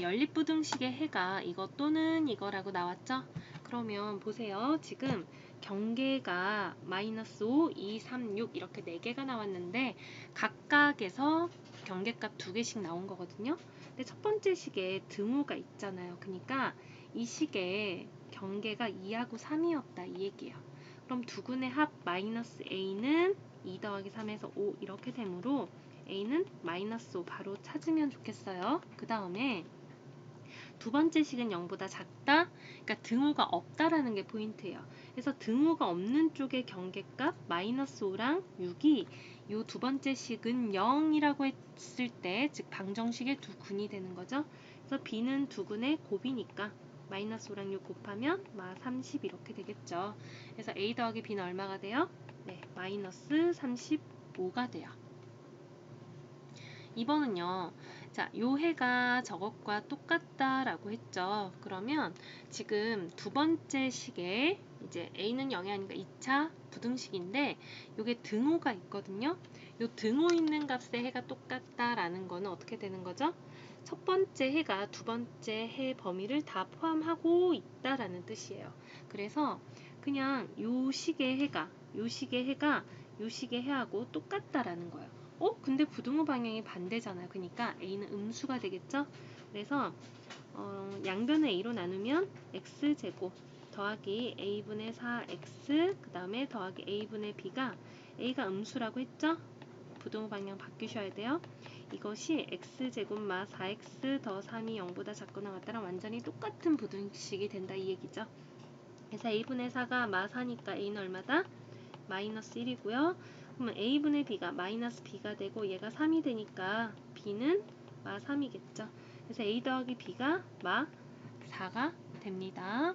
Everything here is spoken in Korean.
연립부등식의 해가 이것 또는 이거라고 나왔죠? 그러면 보세요. 지금 경계가 마이너스 5, 2, 3, 6 이렇게 4개가 나왔는데 각각에서 경계값 2개씩 나온 거거든요. 근데 첫 번째 식에 등호가 있잖아요. 그러니까 이 식의 경계가 2하고 3이었다 이 얘기예요. 그럼 두근의 합 마이너스 a는 2 더하기 3에서 5 이렇게 되므로 a는 마이너스 5 바로 찾으면 좋겠어요. 그 다음에 두 번째 식은 0보다 작다. 그러니까 등호가 없다라는 게 포인트예요. 그래서 등호가 없는 쪽의 경계값 마이너스 5랑 6이 이 두 번째 식은 0이라고 했을 때, 즉 방정식의 두 근이 되는 거죠. 그래서 b는 두 근의 곱이니까 마이너스 5랑 6 곱하면 마 30 이렇게 되겠죠. 그래서 a 더하기 b는 얼마가 돼요? 네, 마이너스 35가 돼요. 2번은요. 자, 요 해가 저것과 똑같다라고 했죠. 그러면 지금 두 번째 식에 이제 A는 0이 아니니까 2차 부등식인데 요게 등호가 있거든요. 요 등호 있는 값의 해가 똑같다라는 거는 어떻게 되는 거죠? 첫 번째 해가 두 번째 해 범위를 다 포함하고 있다라는 뜻이에요. 그래서 그냥 요 식의 해가 요 식의 해가 요 식의 해하고 똑같다라는 거예요. 어? 근데 부등호 방향이 반대잖아요. 그러니까 a는 음수가 되겠죠? 그래서 어, 양변을 a로 나누면 x제곱 더하기 a분의 4x 그 다음에 더하기 a분의 b가 a가 음수라고 했죠? 부등호 방향 바뀌셔야 돼요. 이것이 x제곱 마 4x 더 3이 0보다 작거나 같다랑 완전히 똑같은 부등식이 된다 이 얘기죠. 그래서 a분의 4가 마 4니까 a는 얼마다? 마이너스 1이고요. 그러면 a분의 b가 마이너스 b가 되고 얘가 3이 되니까 b는 마 3이겠죠. 그래서 a 더하기 b가 마 4가 됩니다.